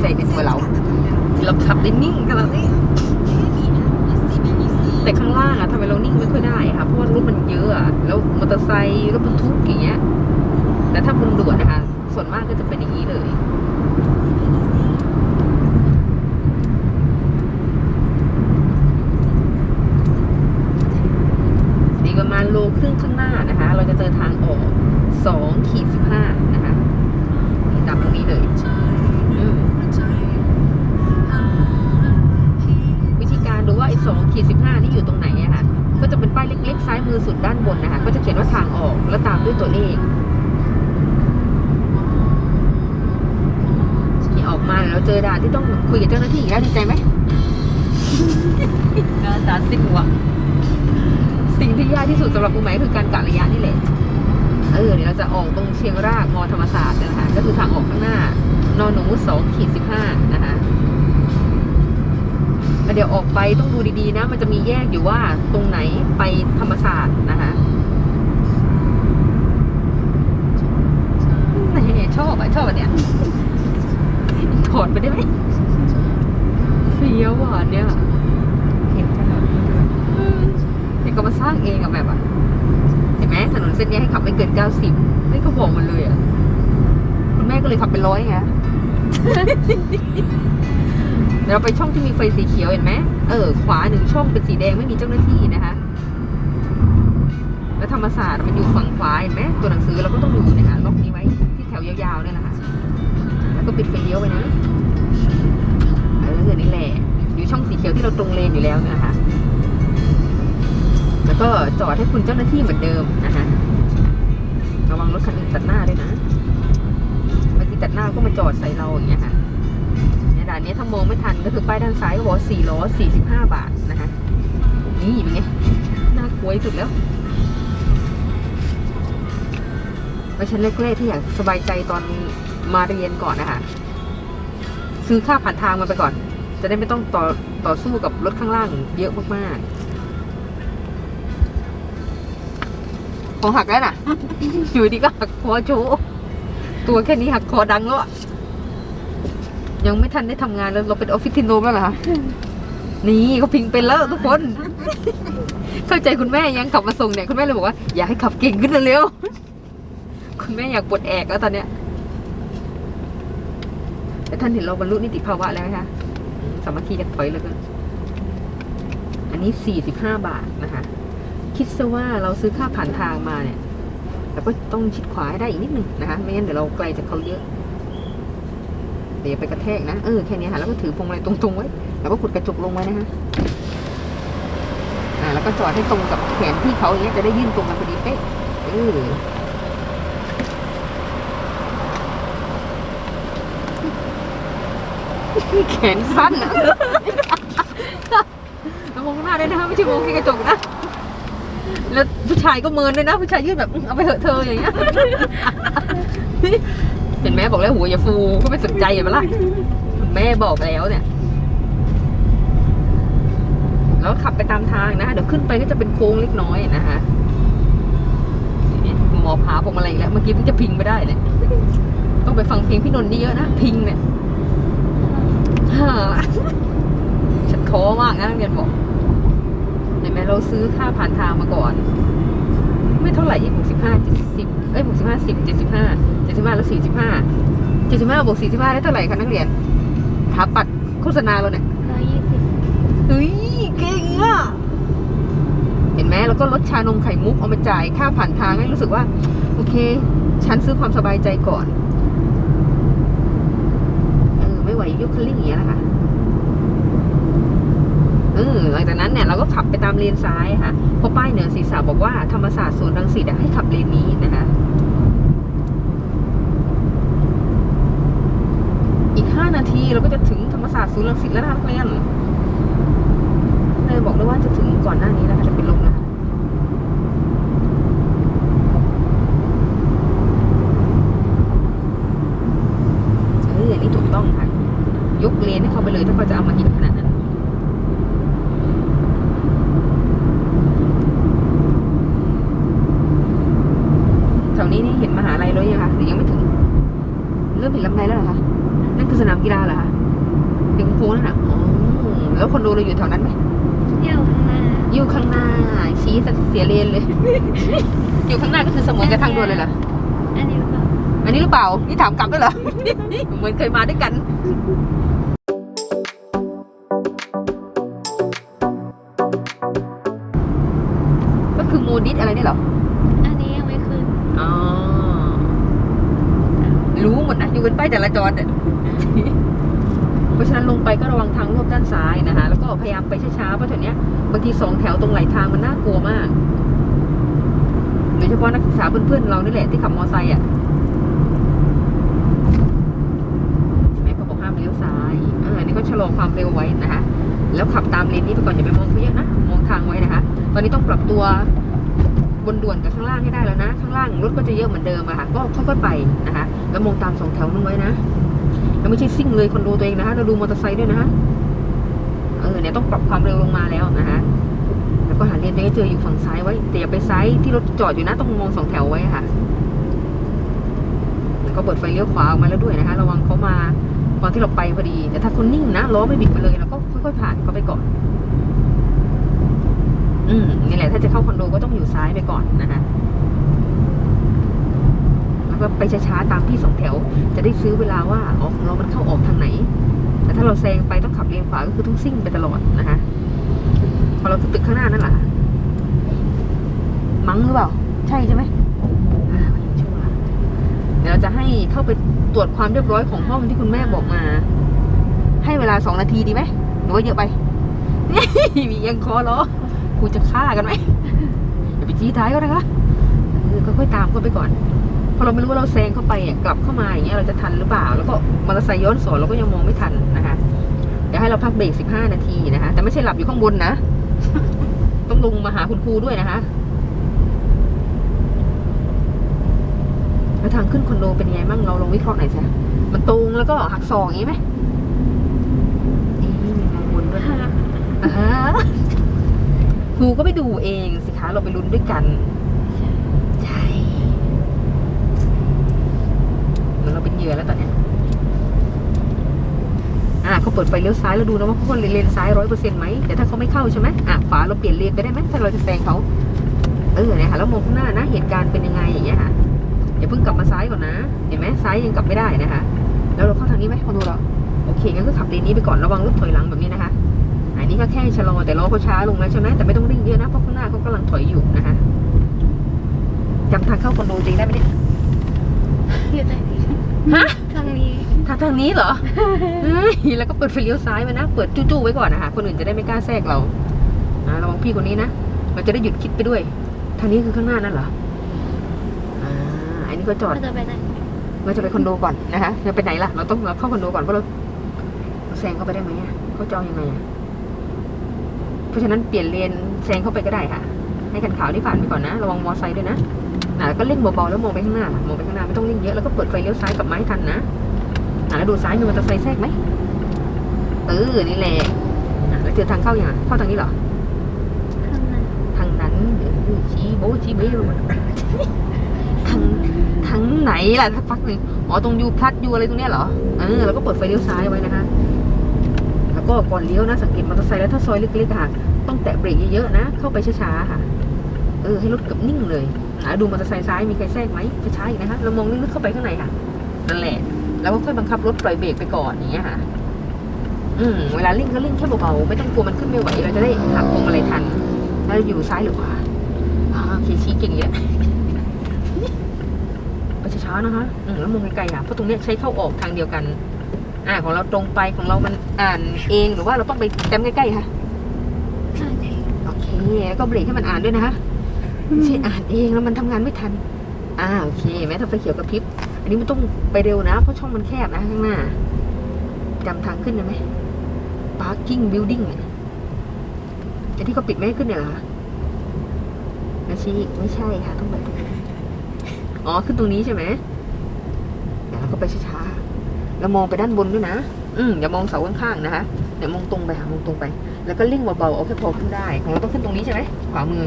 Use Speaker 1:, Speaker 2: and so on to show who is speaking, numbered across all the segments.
Speaker 1: ใจในตัวเราเราขับได้นิ่งกันแล้วนี่แต่ข้างล่างอะทำไมเรานิ่งไม่ค่อยได้อะค่ะเพราะว่ารถมันเยอะอะแล้วมอเตอร์ไซค์รถบรรทุกอย่างเงี้ย แต่ถ้าบนด่วนนะคะ ส่วนมากก็จะเป็นอย่างนี้เลยอีกประมาณโลครึ่งข้างหน้านะคะ เราจะเจอทางออกสองขีดสิบห้านะคะนี่ตามตรงนี้เลย สองขีดสิบห้านี่อยู่ตรงไหนอะค่ะก็จะเป็นป้ายเล็กๆซ้ายมือสุดด้านบนนะคะก็จะเขียนว่าทางออกแล้วตามด้วยตัวเลขที่ออกมาเราเจอด่านที่ต้องคุยกับเจ้าหน้าที่อีกแล้วดีใจไหมหน้าตาสิ้นหวังสิ่งที่ยากที่สุดสำหรับกูไหมคือการกะระยะนี่แหละเออเดี๋ยวเราจะออกตรงเชียงรากมอธรรมศาสตร์เนี่ยนะคะก็คือทางออกข้างหน้านอนหนูสองขีดสิบห้านะคะแล้ว เดี๋ยวออกไปต้องดูดีๆนะ มันจะมีแยกอยู่ว่าตรงไหนไปธรรมศาสตร์นะคะแหมชอบอะชอบอะเนี่ยถอดไปได้ไหมเฟี้ยวอะเนี่ยเห็นขนาดนี้ด้วยอืมเด็กก็มาสร้างเองอะแบบอะเห็นไหมถนนเส้นนี้ให้ขับไม่เกินเก้าสิบนี่ก็บอกมันเลยอะคุณแม่ก็เลยขับเป็นร้อยไง ดี๋ยวเราไปช่องที่มีไฟสีเขียวเห็นไหมเออ ขวาหนึ่งช่องเป็นสีแดงไม่มีเจ้าหน้าที่นะคะ แล้วธรรมศาสตร์มันอยู่ฝั่งขวาเห็นไหมตัวหนังสือเราก็ต้องดูนะคะล็อกนี้ไว้ที่แถวยาวๆเนี่ยแหละค่ะแล้วก็ปิดไฟเลี้ยวไปนะเออนี่แหละ อยู่ช่องสีเขียวที่เราตรงเลนอยู่แล้วนะคะ แล้วก็จอดให้คุณเจ้าหน้าที่เหมือนเดิมนะคะระวังรถคันอื่นตัดหน้าด้วยนะบางทีตัดหน้าก็มาจอดใส่เราอย่างเงี้ยค่ะ ในด่านนี้ถ้ามองไม่ทันก็คือป้ายด้านซ้ายก็บอกสี่ล้อสี่สิบห้าบาทนะคะ นี่เป็นไงน่ากลัวสุดแล้วไปชั้นแรกๆที่อยากสบายใจตอนมาเรียนก่อนนะคะซื้อค่าผ่านทางมาไปก่อน จะได้ไม่ต้องต่อต่อสู้กับรถข้างล่างเยอะมากๆของหักแล้วน่ะ อยู่ดีก็หักคอโชตัวแค่นี้หักคอดังแล้ว ยังไม่ทันได้ทำงานแล้วเราเป็นออฟฟิศซินโดรมแล้วเหรอคะนี่เขาพิงเป็นแล้วทุกคน เข้าใจคุณแม่ยังขับมาส่งเนี่ยคุณแม่เลยบอกว่าอยากให้ขับเก่งขึ้นเร็วๆคุณแม่อยากปลดแอกแล้วตอนเนี้ยแต่ท่านเห็นเราบรรลุนิติภาวะแล้วไหมคะอืมสามัคคีกันถอยเลยกันอันนี้สี่สิบห้าบาทนะคะ คิดซะว่าเราซื้อค่าผ่านทางมาเนี่ยเราก็ต้องชิดขวาให้ได้อีกนิดหนึ่งนะคะ ไม่งั้นเดี๋ยวเราไกลจากเขาเยอะ เดี๋ยวไปกระแทกนะ เออแค่นี้ค่ะ แล้วก็ถือพวงมาลัยตรงๆไว้ แล้วก็กดกระจกลงไว้นะคะอ่า แล้วก็จอดให้ตรงกับแขนที่เขาอย่างเงี้ยจะได้ยื่นตรงกันพอดีเป๊ะเออแขนสั้นอะแล้วมองหน้าด้วยนะคะไม่ใช่มองแค่กระจกนะ แล้วผู้ชายก็เมินด้วยนะ ผู้ชายยื่นแบบเอาไปเถอะเธออย่างเงี้ย ห็นไหมบอกแล้วหัวอย่าฟูก็ไม่สนใจอย่ามาละแม่บอกแล้วเนี่ย แล้วขับไปตามทางนะเดี๋ยวขึ้นไปก็จะเป็นโค้งเล็กน้อยนะคะหมอพาผมอะไรอีกแล้วเมื่อกี้เพิ่งจะพิงไม่ได้เลยต้องไปฟังเพลงพี่นนท์นี่เยอะนะพิงเนี่ยฉันท้อมากนะนักเรียนบอกเห็นไหมเราซื้อค่าผ่านทางมาก่อน ไม่เท่าไหร่อีกหกสิบห้าเจ็ดสิบเอ้ยหกสิบห้าสิบเจ็ดสิบห้า จ็ดสิบห้าแล้วสี่สิบห้าเจ็ดสิบห้าบวกสี่สิบห้าได้เท่าไหร่คะนักเรียนถามปัดโฆษณาเราเนี่ย
Speaker 2: ร้อยยี่สิบ
Speaker 1: เฮ้ยเก่งอะเห็นไหมแล้วก็ลดชานมไข่มุกเอามาจ่ายค่าผ่านทางให้รู้สึกว่า โอเค ฉันซื้อความสบายใจก่อนเออไม่ไหวยกคันเร่งอย่างเงี้ยนะคะเออหลังจากนั้นเนี่ยเราก็ขับไปตามเลนซ้ายค่ะเพราะป้ายเหนือศีรษะบอกว่าธรรมศาสตร์สวนรังสิตอะให้ขับเลนนี้นะคะ อีกห้า นาทีเราก็จะถึงธรรมศาสตร์ศูนย์รังสิตแล้วนะคะนักเรียนเลยบอกเลยว่าจะถึงก่อนหน้านี้นะคะจะเป็นลมนะเอออันนี้ถูกต้องค่ะ ยกเลนให้เขาไปเลยถ้าเขาจะเอามาหินขนาดนั้นแถวนี้นี่เห็นมหาลัยเลยยังคะหรือยังไม่ถึง เริ่มเห็นลำไรแล้วเหรอคะ นั่นคือสนามกีฬาเหรอคะค้งนั่นน่ะอ๋อแล้วคอนโดเราอยู่แถวนั้นไหม
Speaker 2: เที่ยวข้างหน้า
Speaker 1: อยู่ข้างหน้า ชี้เสียเลนเลย อยู่ข้างหน้าก็คือเสมอกับทางด่วนเลยเหรอ
Speaker 2: อันนี้ก็
Speaker 1: อันนี้หรือเปล่า นี่ถามกลับด้วยเหรอ เหมือนเคยมาด้วยกันก็คือโมดิสอะไรนี่เหรอ
Speaker 2: อันนี้ยังไม่ขึ้น
Speaker 1: อ๋อ รู้หมดนะ อยู่บนป้ายจราจรเนี่ยเพราะฉะนั้นลงไปก็ระวังทางโลกด้านซ้ายนะคะแล้วก็พยายามไปช้าๆเพราะแถวนี้ยบางทีสองแถวตรงไหลทางมันน่ากลัวมากโดยเฉพาะนักศึกษาเพื่อนๆเรานี่แหละที่ขับมอไซค์อะใช่ไหมเขาบอกห้ามเลี้ยวซ้ายอ่าอันนี้ก็ชะลอความเร็วไว้นะคะ แล้วขับตามเลนนี้ไปก่อนอย่าไปมองเขาเยอะนะมองทางไว้นะคะ ตอนนี้ต้องปรับตัว บนด่วนกับข้างล่างให้ได้แล้วนะ ข้างล่างรถก็จะเยอะเหมือนเดิมอะค่ะ ก็ค่อยๆไปนะคะ แล้วมองตามสองแถวนู้นไว้นะแล้วไม่ใช่ซิ่งเลยคอนโดตัวเองนะคะเราดูมอเตอร์ไซค์ด้วยนะคะเออเนี่ยต้องปรับความเร็วลงมาแล้วนะคะแล้วก็หาเลนตัวเองเจออยู่ฝั่งซ้ายไว้ แต่อย่าไปซ้ายที่รถจอดอยู่นะต้องมองสองแถวไว้ค่ะแล้วก็เปิดไฟเลี้ยวขวาออกมาแล้วด้วยนะคะ ระวังเขามาตอนที่เราไปพอดี แต่ถ้าคนนิ่งนะล้อไม่บิดไปเลยเราก็ค่อยๆผ่านเขาไปก่อน อืม ถ้าจะเข้าคอนโดก็ต้องอยู่ซ้ายไปก่อนนะคะแล้วก็ไปช้าๆตามพี่สองแถว จะได้ซื้อเวลาว่าออกของเรามันเข้าออกทางไหน แต่ถ้าเราแซงไปต้องขับเลนขวาก็คือต้องซิ่งไปตลอดนะคะพอเราถึงตึกข้างหน้านั่นแหละมั้งหรือเปล่า ใช่ใช่ไหมเดี๋ยวเราจะให้เข้าไปตรวจความเรียบร้อยของห้องที่คุณแม่บอกมา ให้เวลาสองนาทีดีไหมหรือว่าเยอะไป มียังคอเหรอ กูจะฆ่ากันไหมอย่าไปจี้ท้ายก็นะคะเออค่อยๆตามเข้าไปก่อนเพราะเราไม่รู้ว่าเราแซงเข้าไปอะกลับเข้ามาอย่างเงี้ยเราจะทันหรือเปล่า แล้วก็มอเตอร์ไซค์ย้อนสอนเราก็ยังมองไม่ทันนะคะเดี๋ยวให้เราพักเบรกสิบห้านาทีนะคะแต่ไม่ใช่หลับอยู่ข้างบนนะ ต้องลงมาหาคุณครูด้วยนะคะแล้วทางขึ้นคอนโดเป็นยังไงบ้างเราลองวิเคราะห์หน่อยสิมันตรงแล้วก็หักศอกอย่างนี้ไหมเอ๊ะมีมองบนด้วย
Speaker 2: ค
Speaker 1: รูก็ไปดูเองสิคะเราไปลุ้นด้วยกันใช่เหมือนเราเป็นเหยื่อแล้วตอนเนี้ยอ่าเขาเปิดไฟเลี้ยวซ้ายแล้วดูนะว่าเขาเลนซ้ายร้อยเปอร์เซ็นต์ไหมแต่ถ้าเขาไม่เข้าใช่ไหมอะขวาเราเปลี่ยนเลนไปได้ไหมถ้าเราจะแซงเขาเออเนี่ยค่ะแล้วมองข้างหน้านะเหตุการณ์เป็นยังไงอย่างเงี้ยค่ะอย่าเพิ่งกลับมาซ้ายก่อนนะเห็นไหมซ้ายยังกลับไม่ได้นะคะ แล้วเราเข้าทางนี้ไหมมาดูเราโอเคงั้นก็ขับเลนนี้ไปก่อนระวังรถถอยหลังแบบนี้นะคะ อันนี้ก็แค่ชะลอแต่ล้อเขาช้าลงแล้วใช่ไหมแต่ไม่ต้องริ่งเยอะนะเพราะข้างหน้าเขากำลังถอยอยู่นะคะจำทางเข้าคอนโดจริงได้ไหมเนี่ย
Speaker 2: อยู่ไหนดี
Speaker 1: ฮะ
Speaker 2: ทางนี้
Speaker 1: ทางทางนี้เหรอเฮ้ยแล้วก็เปิดไฟเลี้ยวซ้ายไว้นะ เปิดจู้ๆไว้ก่อนนะคะคนอื่นจะได้ไม่กล้าแทรกเราอ่าระวังพี่คนนี้นะเราจะได้หยุดคิดไปด้วย ทางนี้คือข้างหน้านั่นเหรออ่าอันนี้ก็จอด
Speaker 2: เราจะไปไหน
Speaker 1: เราจะไปคอนโดก่อนนะคะจะไปไหนล่ะ เราต้องเราเข้าคอนโดก่อนเพราะเราเราแซงเข้าไปได้ไหมอะเขาจะเอายังไงอะ เพราะฉะนั้นเปลี่ยนเลนแซงเข้าไปก็ได้ค่ะ ให้คันขาวที่ผ่านไปก่อนนะ ระวังมอไซค์ด้วยนะอ่าแล้วก็เร่งเบาๆแล้วมองไปข้างหน้ามองไปข้างหน้าไม่ต้องเร่งเยอะแล้วก็เปิดไฟเลี้ยวซ้ายกลับมาให้ทันนะอ่าแล้วดูซ้ายมีมอเตอร์ไซค์แทรกไหมเออนี่แหละอะแล้วเจอทางเข้ายังเข้าทางนี้เหรอทางนั้นชี้โบชี้เบ้ทางทางไหนล่ะสักพักหนึ่งอ๋อตรงยูพลัดยูอะไรตรงเนี้ยเหรอเออแล้วก็เปิดไฟเลี้ยวซ้ายไว้นะคะ แล้วก็ก่อนเลี้ยวนะสังเกตมอเตอร์ไซค์แล้วถ้าซอยเล็กๆค่ะ ต้องแตะเบรกเยอะๆนะ เข้าไปช้าๆค่ะ เออให้รถเกือบนิ่งเลยหาดูมอเตอร์ไซค์ซ้ายมีใครแทรกไหมช้าๆอีกนะคะเรามองลึกๆเข้าไปข้างในค่ะนั่นแหละแล้วก็ค่อยบังคับรถปล่อยเบรกไปก่อนอย่างเงี้ยค่ะ อืมเวลาลิ่งก็ลิ่งแค่เบาๆไม่ต้องกลัวมันขึ้นไม่ไหวเราจะได้หักพวงมาลัยทันแล้วอยู่ซ้ายหรือขวาอ่าโอเคชี้เก่งเยอะไปช้าๆนะคะอืมแล้วมองไกลๆค่ะเพราะตรงเนี้ยใช้เข้าออกทางเดียวกัน อ่า ของเราตรงไปของเรามันอ่านเองหรือว่าเราต้องไปแต้มใกล้ๆค่ะ โอเคแล้วก็เบรกให้มันอ่านด้วยนะคะไม่ใช่อ่านเองแล้วมันทำงานไม่ทัน อ่าโอเคแม้ถ้าไฟเขียวกระพริบ อันนี้มันต้องไปเร็วนะ เพราะช่องมันแคบนะข้างหน้าจำทางขึ้นได้ไหม parking building เนี่ยไอ้ที่เขาปิดไม่ให้ขึ้นเนี่ยเหรอคะนาชีไม่ใช่ค่ะ ต้องไปตรงนี้อ๋อ ขึ้นตรงนี้ใช่ไหมเดี๋ยวเราก็ไปช้าๆ แล้วมองไปด้านบนด้วยนะ อืมอย่ามองเสาข้างๆนะคะ เดี๋ยวมองตรงไปค่ะมองตรงไป แล้วก็เร่งเบาๆเอาแค่พอขึ้นได้ ของเราต้องขึ้นตรงนี้ใช่ไหมขวามือ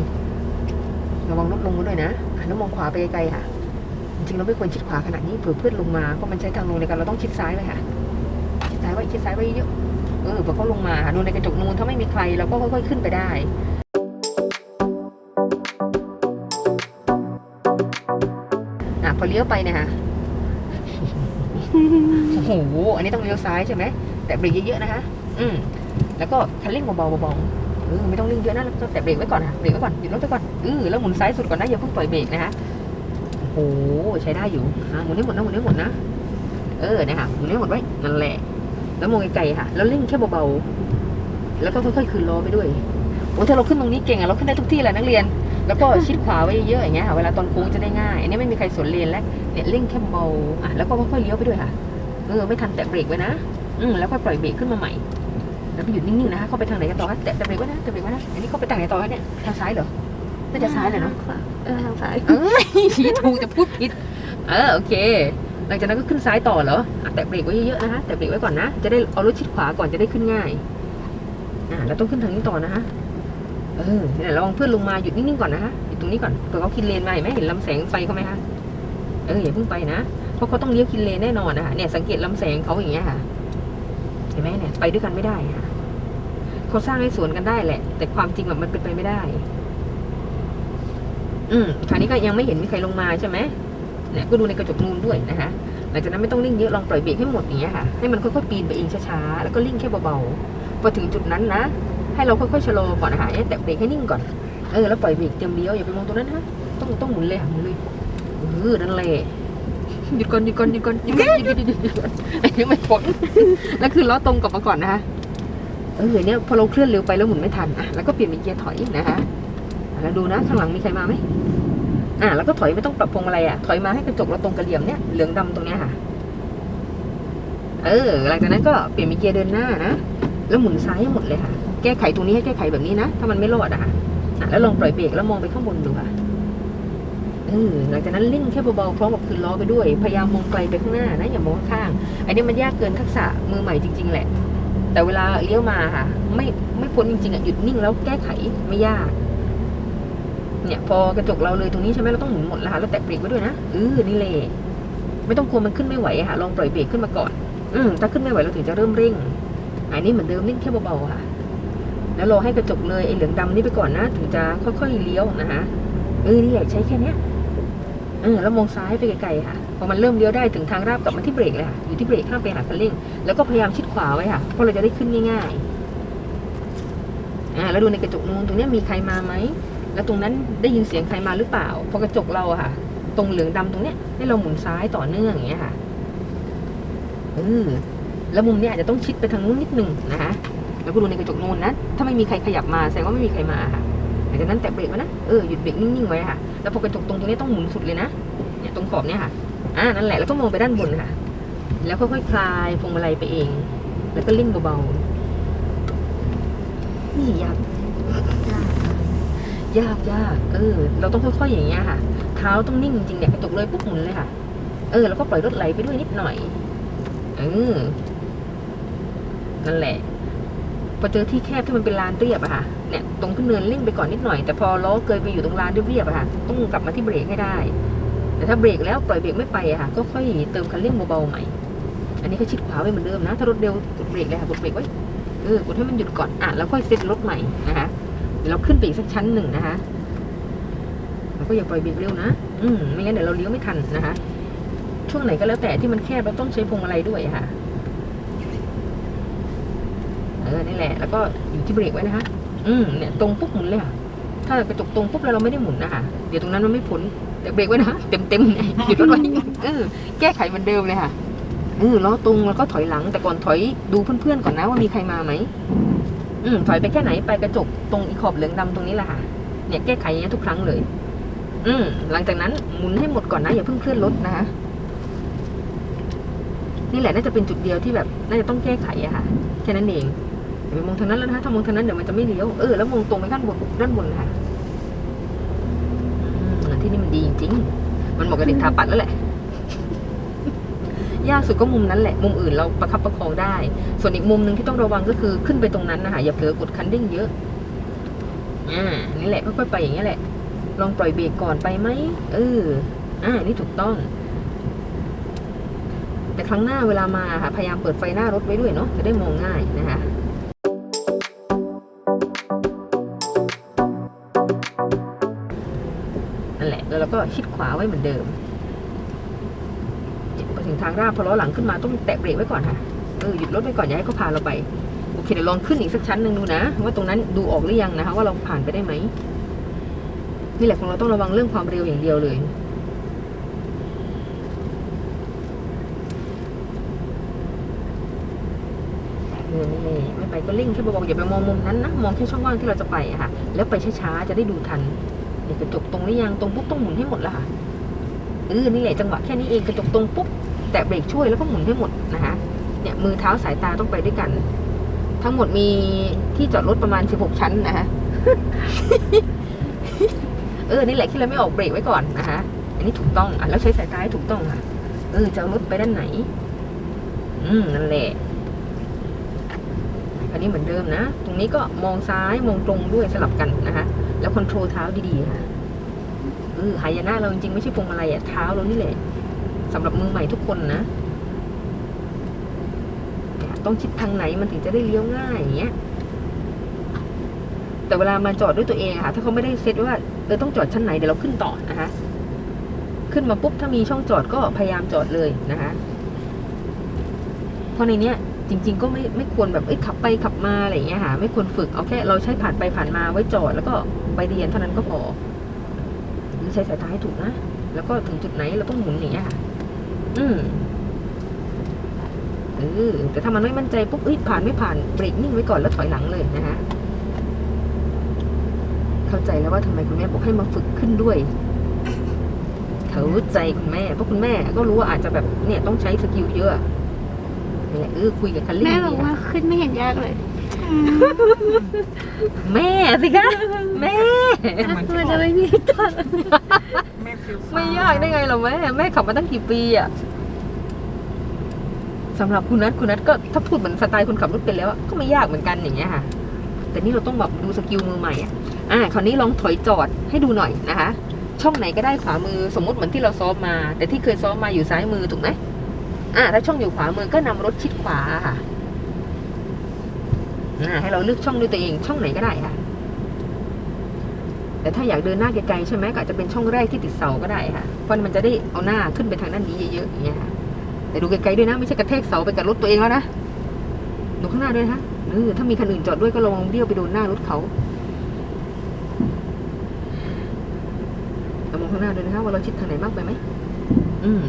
Speaker 1: ระวังรถลงด้วยนะแล้วมองขวาไปไกลๆค่ะ จริงๆเราไม่ควรชิดขวาขนาดนี้เผื่อเพื่อนลงมาเพราะมันใช้ทางลงในการเราต้องชิดซ้ายเลยค่ะ ชิดซ้ายไว้ชิดซ้ายไว้เยอะเออพอเขาลงมาดูในกระจกนูนถ้าไม่มีใครเราก็ค่อยๆขึ้นไปได้อะพอเลี้ยวไปเนี่ยฮะโอ้โห อันนี้ต้องเลี้ยวซ้ายใช่ไหม แต่เบรกเยอะๆนะคะ อืมแล้วก็คันเร่งเบาๆเบาๆเออไม่ต้องเร่งเยอะนะแล้วก็แต่เบรกไว้ก่อนค่ะเบรกไว้ก่อนหยุดรถไปก่อนเออแล้วหมุนซ้ายสุดก่อนนะอย่าเพิ่งปล่อยเบรกนะคะโอ้โหใช้ได้อยู่อะหมุนให้หมดนะหมุนให้หมดนะเออนะคะหมุนให้หมดไว้นั่นแหละแล้วมองไกลๆค่ะ แล้วเร่งแค่เบาๆแล้วก็ค่อยๆคืนล้อไปด้วยโอ้ถ้าเราขึ้นตรงนี้เก่งอะเราขึ้นได้ทุกที่แหละนักเรียน แล้วก็ชิดขวาไว้เยอะอย่างเงี้ยค่ะเวลาตอนโค้งจะได้ง่าย อันนี้ไม่มีใครสวนเลนแล้วเนี่ยเร่งแค่เบาอะแล้วก็ค่อยๆเลี้ยวไปด้วยค่ะเออไม่ทันแตะเบรกไว้นะอืมแล้วค่อยปล่อยเบรกขึ้นมาใหม่ แล้วไปหยุดนิ่งๆนะคะเข้าไปทางไหนกันต่อคะแตะแตะเบรกไว้นะแตะเบรกไว้นะอันนี้เข้าไปทางไหนต่อคะเนี่ยทางซ้ายเหรอน่าจะซ้ายแหละเนาะ
Speaker 2: ขวเออทางซ้าย
Speaker 1: เอ้ยชี้ถูกจะพูดผิดเออโอเค หลังจากนั้นก็ขึ้นซ้ายต่อเหรออะแตะเบรกไว้เยอะๆนะคะแตะเบรกไว้ก่อนนะจะได้เอารถชิดขวาก่อนจะได้ขึ้นง่ายอ่าแล้วต้องขึ้นทางนี้ต่อนะคะเออเนี่ยระวังเพื่อนลงมาหยุดนิ่งๆก่อนนะคะหยุดตรงนี้ก่อนเผื่อเขากินเลนมาเห็นไหมเห็นลำแสงไฟเขาไหมคะเอออย่าเพิ่งไปนะเพราะเขาต้องเลี้ยวกินเลนแน่นอนนะคะเนี่ยสังเกตลำแสงเขาอย่างเงี้ยค่ะ เห็นไหมเนี่ยไปด้วยกันไม่ได้ค่ะเขาสร้างให้สวนกันได้แหละ แต่ความจริงแบบมันเป็นไปไม่ได้ อืมคราวนี้ก็ยังไม่เห็นมีใครลงมาใช่ไหมเนี่ยก็ดูในกระจกนูนด้วยนะคะหลังจากนั้นไม่ต้องเร่งเยอะลองปล่อยเบรกให้หมดอย่างเงี้ยค่ะให้มันค่อยๆปีนไปเองช้าๆแล้วก็เร่งแค่เบาๆพอถึงจุดนั้นนะให้เราค่อยๆชะลอก่อนนะคะแตะเบรกให้นิ่งก่อนเออแล้วปล่อยเบรกเตรียมเลี้ยวอย่าไปมองตรงนั้นฮะต้องต้องหมุนเลยค่ะหมุนเลยเออนั่นแหละ หยุดก่อนหยุดก่อนหยุดก่อนหยุดก่อนหยุดหยุดหยุดหยุดหยุดก่อนอันนี้ไม่พ้นแล้วคือล้อตรงกลับมาก่อนนะคะเออเนี่ยพอเราเคลื่อนเร็วไปแล้วหมุนไม่ทันอะแล้วก็เปลี่ยนเป็นเกียร์ถอยนะคะอะแล้วดูนะข้างหลังมีใครมาไหมอะแล้วก็ถอยไม่ต้องปรับพวงมาลัยอะถอยมาให้กระจกเราตรงกระเหลี่ยมเนี่ยเหลืองดำตรงเนี้ยค่ะ เออหลังจากนั้นก็เปลี่ยนเป็นเกียร์เดินหน้านะแล้วหมุนซ้ายให้หมดเลยค่ะ แก้ไขตรงนี้ให้แก้ไขแบบนี้นะ ถ้ามันไม่รอดอะค่ะอะแล้วลองปล่อยเบรกแล้วมองไปข้างบนดูค่ะเออหลังจากนั้นเร่งแค่เบาๆพร้อมกับคืนล้อไปด้วย พยายามมองไกลไปข้างหน้านะอย่ามองข้างอันนี้มันยากเกินทักษะมือใหม่จริง ๆ แหละ แต่เวลาเลี้ยวมาค่ะ ไม่ไม่พ้นจริงๆอะหยุดนิ่งแล้วแก้ไขไม่ยากเนี่ยพอกระจกเราเลยตรงนี้ใช่ไหมเราต้องหมุนหมดแล้วค่ะแล้วแตะเบรกไว้ด้วยนะเออนี่เลยไม่ต้องกลัวมันขึ้นไม่ไหวค่ะลองปล่อยเบรกขึ้นมาก่อน อืมถ้าขึ้นไม่ไหวเราถึงจะเริ่มเร่งอันนี้เหมือนเดิมเร่งแค่เบาๆค่ะ แล้วรอให้กระจกเลยไอ้เหลืองดำนี่ไปก่อนนะ ถึงจะค่อยๆเลี้ยวนะคะเออนี่แหละใช้แค่เนี้ย เออแล้วมองซ้ายไปไกลๆค่ะ พอมันเริ่มเลี้ยวได้ถึงทางราบกลับมาที่เบรกเลยค่ะ อยู่ที่เบรกห้ามไปหาคันเร่ง แล้วก็พยายามชิดขวาไว้ค่ะ เพราะเราจะได้ขึ้นง่ายๆ อ่า แล้วดูในกระจกนู้นตรงเนี้ยมีใครมาไหม แล้วตรงนั้นได้ยินเสียงใครมาหรือเปล่า พอกระจกเราอะค่ะ ตรงเหลืองดำตรงเนี้ย ให้เราหมุนซ้ายต่อเนื่องอย่างเงี้ยค่ะ เออ แล้วมุมเนี้ยอาจจะต้องชิดไปทางนู้นนิดนึงนะคะ แล้วก็ดูในกระจกนู้นนะ ถ้าไม่มีใครขยับมาแสดงว่าไม่มีใครมาค่ะ ลังจากนั้นแตะเบรกไว้นะ เออหยุดเบรกนิ่งๆไว้ค่ะ แล้วพอกระจกตรงตรงนี้ต้องหมุนสุดเลยนะ เนี่ยตรงขอบเนี่ยค่ะ อ่านั่นแหละ แล้วก็มองไปด้านบนค่ะ แล้วค่อยๆคลายพวงมาลัยไปเอง แล้วก็เล่งเบาๆ นี่ยากยากยากเออ เราต้องค่อยๆอย่างเงี้ยค่ะ เท้าต้องนิ่งจริงๆเนี่ยกระจกเลยปุ๊บหมุนเลยค่ะ เออ แล้วก็ปล่อยรถไหลไปด้วยนิดหน่อย เออ นั่นแหละ พอเจอที่แคบที่มันเป็นลานเรียบอะค่ะ เนี่ยตรงขึ้นเนินเร่งไปก่อนนิดหน่อย แต่พอล้อเกยไปอยู่ตรงลานเรียบๆอะค่ะต้องกลับมาที่เบรกให้ได้ แต่ถ้าเบรกแล้วปล่อยเบรกไม่ไปอะค่ะก็ค่อยเติมคันเร่งเบาๆใหม่ อันนี้ก็ชิดขวาไว้เหมือนเดิมนะถ้ารถเร็วกดเบรกเลยค่ะกดเบรกไว้เออกดให้มันหยุดก่อนอะแล้วค่อยเซ็ตรถใหม่นะคะเดี๋ยวเราขึ้นไปอีกสักชั้นหนึ่งนะคะแล้วก็อย่าปล่อยเบรกเร็วนะอืมไม่งั้นเดี๋ยวเราเลี้ยวไม่ทันนะคะช่วงไหนก็แล้วแต่ที่มันแคบเราต้องใช้พวงมาลัยด้วยค่ะเออนี่แหละ แล้วก็อยู่ที่เบรกไว้นะคะ อืมเนี่ยตรงปุ๊บหมุนเลยค่ะ ถ้ากระจกตรงปุ๊บแล้วเราไม่ได้หมุนนะคะ เดี๋ยวตรงนั้นมันไม่พ้นแต่เบรกไว้นะเต็มเต็มหยุดรถไว้เออแก้ไขเหมือนเดิมเลยค่ะเออล้อตรงแล้วก็ถอยหลัง แต่ก่อนถอยดูเพื่อนๆก่อนนะว่ามีใครมาไหมอืมถอยไปแค่ไหนไปกระจกตรงอีขอบเหลืองดำตรงนี้แหละค่ะ เนี่ยแก้ไขอย่างเงี้ยทุกครั้งเลย อืมหลังจากนั้นหมุนให้หมดก่อนนะอย่าเพิ่งเคลื่อนรถนะคะนี่แหละน่าจะเป็นจุดเดียวที่แบบน่าจะต้องแก้ไขอะค่ะแค่นั้นเอง อย่าไปมองทางนั้นแล้วนะคะถ้ามองทางนั้นเดี๋ยวมันจะไม่เลี้ยว เออแล้วมองตรงไปด้านบนด้านบนค่ะที่นี่มันดีจริงมันเหมาะกับเด็กทาปัดแล้วแหละ ยากสุดก็มุมนั้นแหละ มุมอื่นเราประคับประคองได้ ส่วนอีกมุมหนึ่งที่ต้องระวังก็คือขึ้นไปตรงนั้นนะคะอย่าเผลอกดคันเร่งเยอะอ่านี่แหละค่อยๆไปอย่างเงี้ยแหละ ลองปล่อยเบรกก่อนไปไหมเอออ่านี่ถูกต้องแต่ครั้งหน้าเวลามาค่ะพยายามเปิดไฟหน้ารถไว้ด้วยเนาะจะได้มองง่ายนะคะ แล้วก็ชิดขวาไว้เหมือนเดิมพอถึงทางราบพอล้อหลังขึ้นมาต้องแตะเบรกไว้ก่อนค่ะเออหยุดรถไว้ก่อนอย่าให้เขาพาเราไปโอเคเดี๋ยวลองขึ้นอีกสักชั้นหนึ่งดูนะว่าตรงนั้นดูออกหรือยังนะคะ ว่าเราผ่านไปได้ไหมนี่แหละของเราต้องระวังเรื่องความเร็วอย่างเดียวเลยนี่ไม่ไปก็เร่งแค่เบาๆอย่าไปมองมุมนั้นนะมองแค่ช่องว่างที่เราจะไปอะค่ะ แล้วไปช้าๆจะได้ดูทัน นี่ยกระจกตรงหรือยังตรงปุ๊บต้องหมุนให้หมดละค่ะเออนี่แหละจังหวะแค่นี้เองกระจกตรงปุ๊บแตะเบรกช่วยแล้วก็หมุนให้หมดนะคะเนี่ยมือเท้าสายตาต้องไปด้วยกัน ทั้งหมดมีที่จอดรถประมาณ 16 ชั้นนะคะเออนี่แหละที่เราไม่ออกเบรกไว้ก่อนนะคะอันนี้ถูกต้องอะแล้วใช้สายตาให้ถูกต้องค่ะ เออจะรถไปด้านไหน อืมนั่นแหละอันนี้เหมือนเดิมนะ ตรงนี้ก็มองซ้ายมองตรงด้วยสลับกันนะคะ แล้วคอนโทรลเท้าดีๆค่ะเออหายนะเราจริงๆไม่ใช่พวงมาลัยอะเท้าเรานี่แหละสำหรับมือใหม่ทุกคนนะต้องชิดทางไหนมันถึงจะได้เลี้ยวง่ายอย่างเงี้ย แต่เวลามาจอดด้วยตัวเองค่ะ ถ้าเขาไม่ได้เซตว่าเออต้องจอดชั้นไหนเดี๋ยวเราขึ้นต่อนะคะ ขึ้นมาปุ๊บถ้ามีช่องจอดก็พยายามจอดเลยนะคะ เพราะในเนี้ย จริง ๆ ก็ไม่ไม่ควรแบบเอ้ยขับไปขับมาอะไรอย่างเงี้ยค่ะไม่ควรฝึกเอาแค่เราใช้ผ่านไปผ่านมาไว้จอด แล้วก็ไปเรียนเท่านั้นก็พอหรือใช้สายตาให้ถูกนะแล้วก็ถึงจุดไหนเราต้องหมุนอย่างเงี้ยค่ะ อืมเออแต่ถ้ามันไม่มั่นใจปุ๊บเอ้ยผ่านไม่ผ่านเบรกนิ่งไว้ก่อนแล้วถอยหลังเลยนะคะเข้าใจแล้วว่าทำไมคุณแม่บอกให้มาฝึกขึ้นด้วยเข้าใจคุณแม่เพราะคุณแม่ก็รู้ว่าอาจจะแบบเนี่ยต้องใช้สกิลเยอะ นี่แหละเออคุยกับคันลี่
Speaker 2: แม่บอ
Speaker 1: ดี
Speaker 2: ก
Speaker 1: ค่ะ
Speaker 2: ว่าขึ้นไม่เห็นยากเลย
Speaker 1: แม่สิคะแม่
Speaker 2: มันจะไม่มีตอน
Speaker 3: แม่ฟิวฟ้
Speaker 1: ไม่ยากได้ไงหรอแม่แม่ขับมาตั้งกี่ปีอะสำหรับคุณนัทคุณนัทก็ถ้าพูดเหมือนสไตล์คนขับรถเป็นแล้วอะก็ไม่ยากเหมือนกันอย่างเงี้ยค่ะ แต่นี่เราต้องแบบดูสกิลมือใหม่อะอ่าคราวนี้ลองถอยจอดให้ดูหน่อยนะคะ ช่องไหนก็ได้ขวามือสมมติเหมือนที่เราซ้อมมา แต่ที่เคยซ้อมมาอยู่ซ้ายมือถูกไหม อ่าถ้าช่องอยู่ขวามือก็นำรถชิดขวาค่ะอ่าให้เราเลือกช่องด้วยตัวเองช่องไหนก็ได้ค่ะ แต่ถ้าอยากเดินหน้าไกลๆใช่ไหมก็อาจจะเป็นช่องแรกที่ติดเสาก็ได้ค่ะ เพราะมันจะได้เอาหน้าขึ้นไปทางด้านนี้เยอะๆอย่างเงี้ยค่ะแต่ดูไกลๆด้วยนะไม่ใช่กระแทกเสาไปกับรถตัวเองแล้วนะดูข้างหน้าด้วยนะคะเออถ้ามีคันอื่นจอดด้วยก็ระวังเบี้ยวไปโดนหน้ารถเขาเรามองข้างหน้าด้วยนะคะว่าเราชิดทางไหนมากไปไหมอืม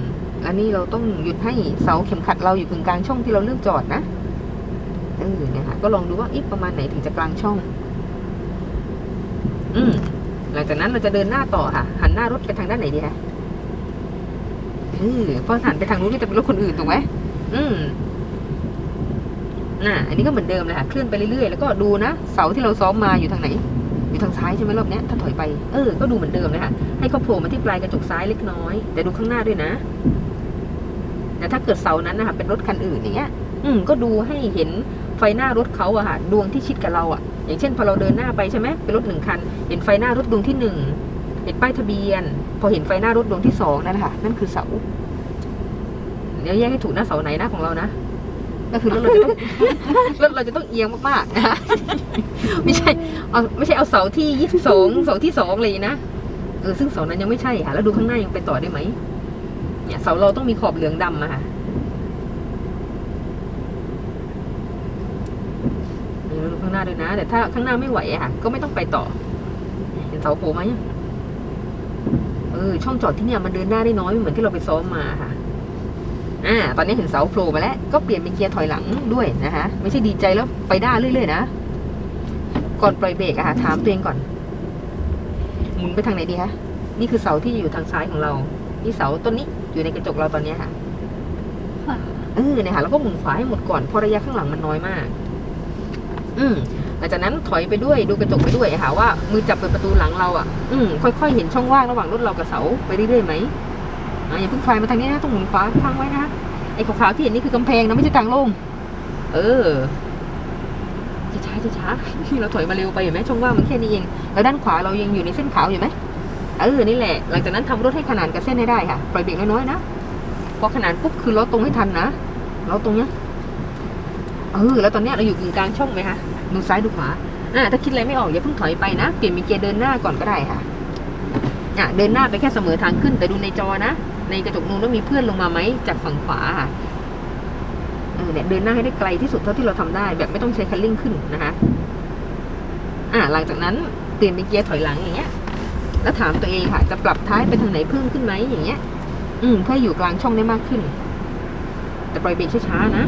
Speaker 1: อันนี้เราต้องหยุดให้เสาเข็มขัดเราอยู่กึ่งกลางช่องที่เราเลือกจอดนะเออเนี่ยค่ะก็ลองดูว่าอีกประมาณไหนถึงจะกลางช่อง อืมหลังจากนั้นเราจะเดินหน้าต่อค่ะ หันหน้ารถไปทางด้านไหนดีคะเออเพราะหันไปทางนู้นก็จะเป็นรถคนอื่นถูกไหมอืมน่ะ อันนี้ก็เหมือนเดิมเลยค่ะเคลื่อนไปเรื่อยๆแล้วก็ดูนะเสาที่เราซ้อมมาอยู่ทางไหน อยู่ทางซ้ายใช่ไหมรอบนี้ถ้าถอยไปเออก็ดูเหมือนเดิมเลยค่ะให้เขาโผล่มาที่ปลายกระจกซ้ายเล็กน้อย แต่ดูข้างหน้าด้วยนะ แต่ถ้าเกิดเสานั้นนะคะเป็นรถคันอื่นอย่างเงี้ย อืมก็ดูให้เห็นไฟหน้ารถเขาอะค่ะดวงที่ชิดกับเราอะอย่างเช่นพอเราเดินหน้าไปใช่ไหมเป็นรถหนึ่งคัน เห็นไฟหน้ารถดวงที่หนึ่งเห็นป้ายทะเบียน พอเห็นไฟหน้ารถดวงที่สองนั่นแหละค่ะ นั่นคือเสาเดี๋ยวแยกให้ถูกหนะเสาไหนนะของเรานะก็คือรถเราจะต้องรถเราจะต้องเอียงมากๆนะคะไม่ใช่เอาไม่ใช่เอาเสาที่ยี่สิบสองเสาที่สองเลยนะเออซึ่งเสานั้นยังไม่ใช่ค่ะแล้วดูข้างหน้ายังไปต่อได้ไหม เนี่ยเสาเราต้องมีขอบเหลืองดำอะค่ะเราดูข้างหน้าด้วยนะ แต่ถ้าข้างหน้าไม่ไหวอะค่ะ ก็ไม่ต้องไปต่อ เห็นเสาโผล่ไหมเออช่องจอดที่เนี่ยมันเดินหน้าได้น้อยเหมือนที่เราไปซ้อมมาค่ะอ่าตอนนี้เห็นเสาโผล่มาแล้ว ก็เปลี่ยนเป็นเกียร์ถอยหลังด้วยนะคะ ไม่ใช่ดีใจแล้วไปหน้าเรื่อยๆนะ ก่อนปล่อยเบรกอะค่ะถามตัวเองก่อน หมุนไปทางไหนดีคะ นี่คือเสาที่อยู่ทางซ้ายของเรา นี่เสาต้นนี้ อยู่ในกระจกเราตอนเนี้ยค่ะ
Speaker 2: ขวา
Speaker 1: เออเนี่ยค่ะแล้วก็หมุนขวาให้หมดก่อนเพราะระยะข้างหลังมันน้อยมาก อืมหลังจากนั้นถอยไปด้วยดูกระจกไปด้วยค่ะว่ามือจับเปิดประตูหลังเราอะ อืมค่อยๆเห็นช่องว่างระหว่างรถเรากับเสาไปเรื่อยๆไหมอ่าอย่าเพิ่งคลายมาทางนี้นะต้องหมุนขวาทางไว้นะไอ้ขาวๆที่เห็นนี่คือกำแพงนะไม่ใช่ทางโล่งเออช้าๆช้าๆที่เราถอยมาเร็วไปเห็นไหมช่องว่างมันแค่นี้เองแล้วด้านขวาเรายังอยู่ในเส้นขาวอยู่ไหม เออนี่แหละ หลังจากนั้นทำรถให้ขนานกับเส้นให้ได้ค่ะปล่อยเบรกน้อยๆนะพอขนานปุ๊บคือล้อตรงให้ทันนะล้อตรงเนี้ยเออแล้วตอนเนี้ยเราอยู่กึ่งกลางช่องไหมคะดูซ้ายดูขวาอ่าถ้าคิดอะไรไม่ออกอย่าเพิ่งถอยไปนะเปลี่ยนเป็นเกียร์เดินหน้าก่อนก็ได้ค่ะอะเดินหน้าไปแค่เสมอทางขึ้นแต่ดูในจอนะ ในกระจกนู้นว่ามีเพื่อนลงมาไหมจากฝั่งขวาค่ะเออเนี่ยเดินหน้าให้ได้ไกลที่สุดเท่าที่เราทำได้ แบบไม่ต้องใช้คันเร่งขึ้นนะคะอ่าหลังจากนั้นเปลี่ยนเป็นเกียร์ถอยหลังอย่างเงี้ย แล้วถามตัวเองค่ะ จะปรับท้ายไปทางไหนเพิ่มขึ้นไหมอย่างเงี้ย อืมเพื่ออยู่กลางช่องได้มากขึ้น แต่ปล่อยเบรกช้าๆนะ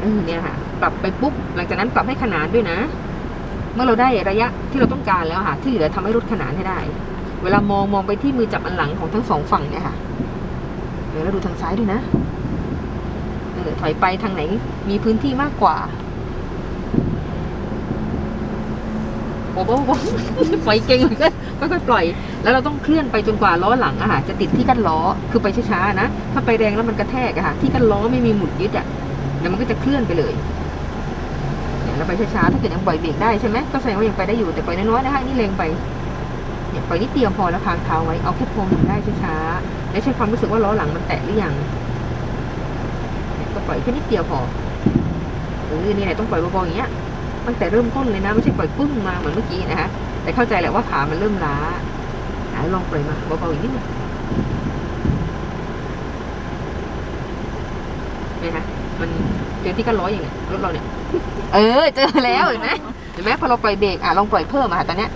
Speaker 1: เออเนี่ยค่ะ ปรับไปปุ๊บหลังจากนั้นปรับให้ขนานด้วยนะ เมื่อเราได้ระยะที่เราต้องการแล้วค่ะ ที่เหลือทำให้รถขนานให้ได้ เวลามองมองไปที่มือจับอันหลังของทั้งสองฝั่งเนี่ยค่ะเดี๋ยวเราดูทางซ้ายด้วยนะเออถอยไปทางไหนมีพื้นที่มากกว่าโอ้โหปล่อยเก่งเลยก็ ค่อยๆปล่อย แล้วเราต้องเคลื่อนไปจนกว่าล้อหลังอะค่ะจะติดที่กั้นล้อคือไปช้าๆนะถ้าไปแรงแล้วมันกระแทกอะค่ะที่กั้นล้อไม่มีหมุดยึดอะเดี๋ยวมันก็จะเคลื่อนไปเลยเนี่ยเราไปช้าๆถ้าเกิดยังปล่อยเบรกได้ใช่ไหมก็แสดงว่ายังไปได้อยู่แต่ปล่อยน้อยๆนะคะนี่แรงไปเนี่ยปล่อยนิดเดียวพอแล้วค้างเท้าไว้เอาแค่พวงหมุนได้ช้าๆและใช้ความรู้สึกว่าล้อหลังมันแตะหรือยังเนี่ยก็ปล่อยแค่นิดเดียวพอเออนี่แหละต้องปล่อยเบาๆอย่างเงี้ยตั้งแต่เริ่มต้นเลยนะไม่ใช่ปล่อยปึ้งมาเหมือนเมื่อกี้นะคะ แต่เข้าใจแหละว่าขามันเริ่มล้าลองปล่อยมาเบาๆอีกนิดนึงเห็นไหมคะมันเจอที่กันร้อยอย่างเงี้ยรถเราเนี่ย เออ เจอแล้วเห็นไหมเห็นไหมพอเราปล่อยเบรกอะลองปล่อยเพิ่มอะตอนเนี้ย